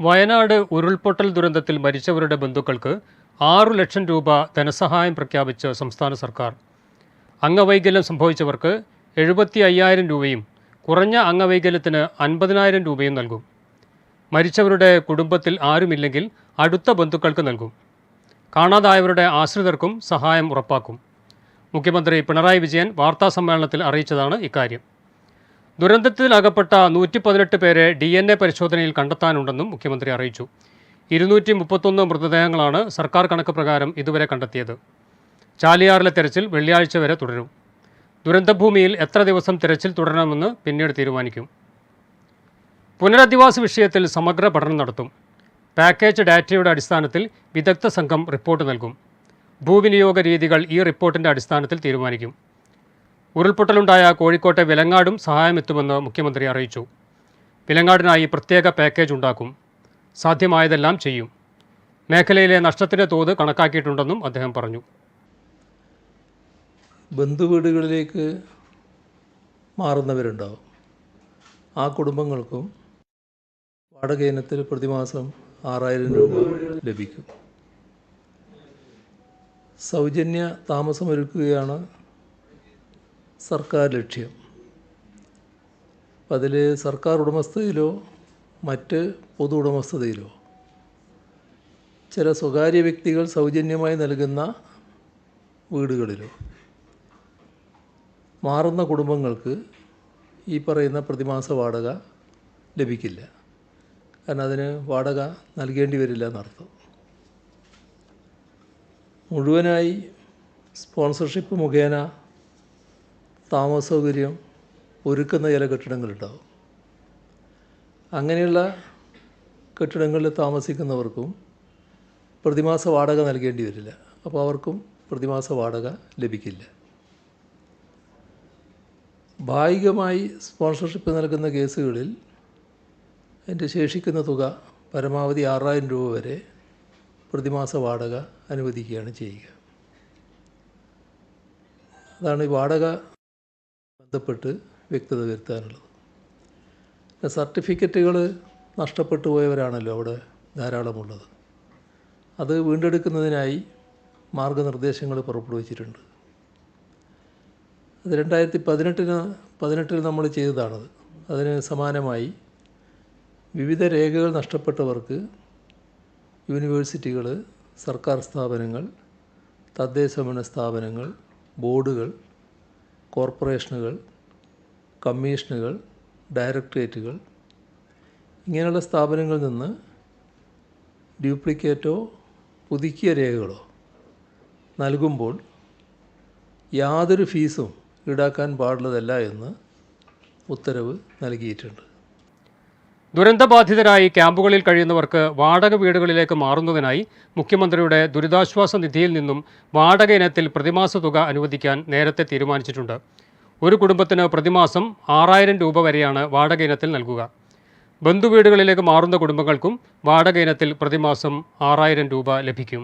വയനാട് ഉരുൾപൊട്ടൽ ദുരന്തത്തിൽ മരിച്ചവരുടെ ബന്ധുക്കൾക്ക് ആറു ലക്ഷം രൂപ ധനസഹായം പ്രഖ്യാപിച്ച സംസ്ഥാന സർക്കാർ. അംഗവൈകല്യം സംഭവിച്ചവർക്ക് എഴുപത്തി അയ്യായിരം രൂപയും കുറഞ്ഞ അംഗവൈകല്യത്തിന് അൻപതിനായിരം രൂപയും നൽകും. മരിച്ചവരുടെ കുടുംബത്തിൽ ആരുമില്ലെങ്കിൽ അടുത്ത ബന്ധുക്കൾക്ക് നൽകും. കാണാതായവരുടെ ആശ്രിതർക്കും സഹായം ഉറപ്പാക്കും. മുഖ്യമന്ത്രി പിണറായി വിജയൻ വാർത്താസമ്മേളനത്തിൽ അറിയിച്ചതാണ് ഇക്കാര്യം. ദുരന്തത്തിലകപ്പെട്ട നൂറ്റി പതിനെട്ട് പേരെ ഡി എൻ എ പരിശോധനയിൽ കണ്ടെത്താനുണ്ടെന്നും മുഖ്യമന്ത്രി അറിയിച്ചു. ഇരുന്നൂറ്റി മുപ്പത്തൊന്ന് മൃതദേഹങ്ങളാണ് സർക്കാർ കണക്ക് പ്രകാരം ഇതുവരെ കണ്ടെത്തിയത്. ചാലിയാറിലെ തെരച്ചിൽ വെള്ളിയാഴ്ച വരെ തുടരും. ദുരന്തഭൂമിയിൽ എത്ര ദിവസം തെരച്ചിൽ തുടരണമെന്ന് പിന്നീട് തീരുമാനിക്കും. പുനരധിവാസ വിഷയത്തിൽ സമഗ്ര പഠനം നടത്തും. പാക്കേജ് ഡാറ്റയുടെ അടിസ്ഥാനത്തിൽ വിദഗ്ധ സംഘം റിപ്പോർട്ട് നൽകും. ഭൂവിനിയോഗ രീതികൾ ഈ റിപ്പോർട്ടിന്റെ അടിസ്ഥാനത്തിൽ തീരുമാനിക്കും. ഉരുൾപൊട്ടലുണ്ടായ കോഴിക്കോട്ടെ വിലങ്ങാടും സഹായമെത്തുമെന്ന് മുഖ്യമന്ത്രി അറിയിച്ചു. വിലങ്ങാടിനായി പ്രത്യേക പാക്കേജ് ഉണ്ടാക്കും. സാധ്യമായതെല്ലാം ചെയ്യും. മേഖലയിലെ നഷ്ടത്തിന്റെ തോത് കണക്കാക്കിയിട്ടുണ്ടെന്നും അദ്ദേഹം പറഞ്ഞു. ബന്ധുവീടുകളിലേക്ക് മാറുന്നവരുണ്ടാവും. ആ കുടുംബങ്ങൾക്കും വാടക ഇനത്തിൽ പ്രതിമാസം ആറായിരം രൂപ ലഭിക്കും. സൗജന്യ താമസമൊരുക്കുകയാണ് സർക്കാർ ലക്ഷ്യം. അതിൽ സർക്കാർ ഉടമസ്ഥതയിലോ മറ്റ് പൊതു ഉടമസ്ഥതയിലോ ചില സ്വകാര്യ വ്യക്തികൾ സൗജന്യമായി നൽകുന്ന വീടുകളിലോ മാറുന്ന കുടുംബങ്ങൾക്ക് ഈ പറയുന്ന പ്രതിമാസ വാടക ലഭിക്കില്ല. കാരണം അതിന് വാടക നൽകേണ്ടി വരില്ല എന്നർത്ഥം. മുഴുവനായി സ്പോൺസർഷിപ്പ് മുഖേന താമസ സൗകര്യം ഒരുക്കുന്ന ചില കെട്ടിടങ്ങളുണ്ടാവും. അങ്ങനെയുള്ള കെട്ടിടങ്ങളിൽ താമസിക്കുന്നവർക്കും പ്രതിമാസ വാടക നൽകേണ്ടി വരില്ല. അപ്പോൾ അവർക്കും പ്രതിമാസ വാടക ലഭിക്കില്ല. ഭാഗികമായി സ്പോൺസർഷിപ്പ് നൽകുന്ന കേസുകളിൽ അതിന്റെ ശേഷിക്കുന്ന തുക പരമാവധി ആറായിരം രൂപ വരെ പ്രതിമാസ വാടക അനുവദിക്കുകയാണ് ചെയ്യുക. അതാണ് ഈ വാടക ബന്ധപ്പെട്ട് വ്യക്തത വരുത്താനുള്ളത്. സർട്ടിഫിക്കറ്റുകൾ നഷ്ടപ്പെട്ടു പോയവരാണല്ലോ അവിടെ ധാരാളമുള്ളത്. അത് വീണ്ടെടുക്കുന്നതിനായി മാർഗനിർദ്ദേശങ്ങൾ പുറപ്പെടുവിച്ചിട്ടുണ്ട് അത് രണ്ടായിരത്തി പതിനെട്ടിന് പതിനെട്ടിൽ നമ്മൾ ചെയ്തതാണത്. അതിന് സമാനമായി വിവിധ രേഖകൾ നഷ്ടപ്പെട്ടവർക്ക് യൂണിവേഴ്സിറ്റികൾ സർക്കാർ സ്ഥാപനങ്ങൾ തദ്ദേശഭരണ സ്ഥാപനങ്ങൾ ബോർഡുകൾ കോർപ്പറേഷനുകൾ കമ്മീഷനുകൾ ഡയറക്ടറേറ്റുകൾ ഇങ്ങനെയുള്ള സ്ഥാപനങ്ങളിൽ നിന്ന് ഡ്യൂപ്ലിക്കേറ്റോ പുതുക്കിയ രേഖകളോ നൽകുമ്പോൾ യാതൊരു ഫീസും ഈടാക്കാൻ പാടുള്ളതല്ല എന്ന് ഉത്തരവ് നൽകിയിട്ടുണ്ട്. ദുരന്തബാധിതരായി ക്യാമ്പുകളിൽ കഴിയുന്നവർക്ക് വാടക വീടുകളിലേക്ക് മാറുന്നതിനായി മുഖ്യമന്ത്രിയുടെ ദുരിതാശ്വാസ നിധിയിൽ നിന്നും വാടക ഇനത്തിൽ പ്രതിമാസ തുക അനുവദിക്കാൻ നേരത്തെ തീരുമാനിച്ചിട്ടുണ്ട്. ഒരു കുടുംബത്തിന് പ്രതിമാസം ആറായിരം രൂപ വരെയാണ് വാടക ഇനത്തിൽ നൽകുക. ബന്ധുവീടുകളിലേക്ക് മാറുന്ന കുടുംബങ്ങൾക്കും വാടക ഇനത്തിൽ പ്രതിമാസം ആറായിരം രൂപ ലഭിക്കും.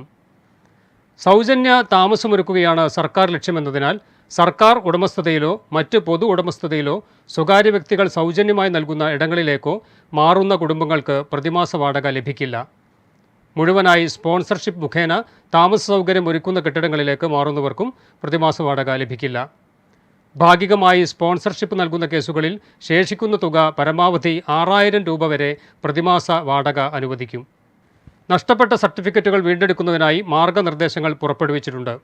സൗജന്യ താമസമൊരുക്കുകയാണ് സർക്കാർ ലക്ഷ്യമെന്നതിനാൽ സർക്കാർ ഉടമസ്ഥതയിലോ മറ്റ് പൊതു ഉടമസ്ഥതയിലോ സ്വകാര്യ വ്യക്തികൾ സൗജന്യമായി നൽകുന്ന ഇടങ്ങളിലേക്കോ മാറുന്ന കുടുംബങ്ങൾക്ക് പ്രതിമാസ വാടക ലഭിക്കില്ല. മുഴുവനായി സ്പോൺസർഷിപ്പ് മുഖേന താമസ സൗകര്യം ഒരുക്കുന്ന കെട്ടിടങ്ങളിലേക്ക് മാറുന്നവർക്കും പ്രതിമാസ വാടക ലഭിക്കില്ല. ഭാഗികമായി സ്പോൺസർഷിപ്പ് നൽകുന്ന കേസുകളിൽ ശേഷിക്കുന്ന തുക പരമാവധി ആറായിരം രൂപ വരെ പ്രതിമാസ വാടക അനുവദിക്കും. നഷ്ടപ്പെട്ട സർട്ടിഫിക്കറ്റുകൾ വീണ്ടെടുക്കുന്നതിനായി മാർഗനിർദ്ദേശങ്ങൾ പുറപ്പെടുവിച്ചിട്ടുണ്ട്.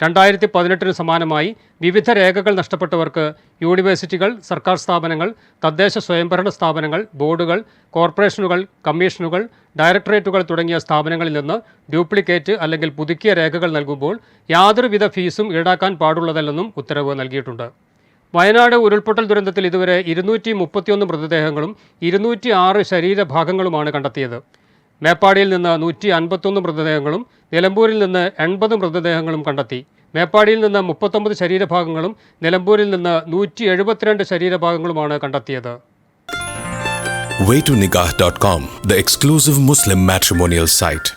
രണ്ടായിരത്തി പതിനെട്ടിന് സമാനമായി വിവിധ രേഖകൾ നഷ്ടപ്പെട്ടവർക്ക് യൂണിവേഴ്സിറ്റികൾ സർക്കാർ സ്ഥാപനങ്ങൾ തദ്ദേശ സ്വയംഭരണ സ്ഥാപനങ്ങൾ ബോർഡുകൾ കോർപ്പറേഷനുകൾ കമ്മീഷനുകൾ ഡയറക്ടറേറ്റുകൾ തുടങ്ങിയ സ്ഥാപനങ്ങളിൽ നിന്ന് ഡ്യൂപ്ലിക്കേറ്റ് അല്ലെങ്കിൽ പുതുക്കിയ രേഖകൾ നൽകുമ്പോൾ യാതൊരുവിധ ഫീസും ഈടാക്കാൻ പാടുള്ളതല്ലെന്നും ഉത്തരവ് നൽകിയിട്ടുണ്ട്. വയനാട് ഉരുൾപൊട്ടൽ ദുരന്തത്തിൽ ഇതുവരെ ഇരുന്നൂറ്റി മുപ്പത്തിയൊന്ന് മൃതദേഹങ്ങളും ഇരുന്നൂറ്റി ആറ് ശരീരഭാഗങ്ങളുമാണ് കണ്ടെത്തിയത്. മേപ്പാടിയിൽ നിന്ന് നൂറ്റി അൻപത്തൊന്ന് മൃതദേഹങ്ങളും നിലമ്പൂരിൽ നിന്ന് എൺപത് മൃതദേഹങ്ങളും കണ്ടെത്തി മേപ്പാടിയിൽ നിന്ന് മുപ്പത്തൊമ്പത് ശരീരഭാഗങ്ങളും നിലമ്പൂരിൽ നിന്ന് നൂറ്റി എഴുപത്തിരണ്ട് ശരീരഭാഗങ്ങളുമാണ് കണ്ടെത്തിയത് waytonikah.com, the exclusive Muslim matrimonial site.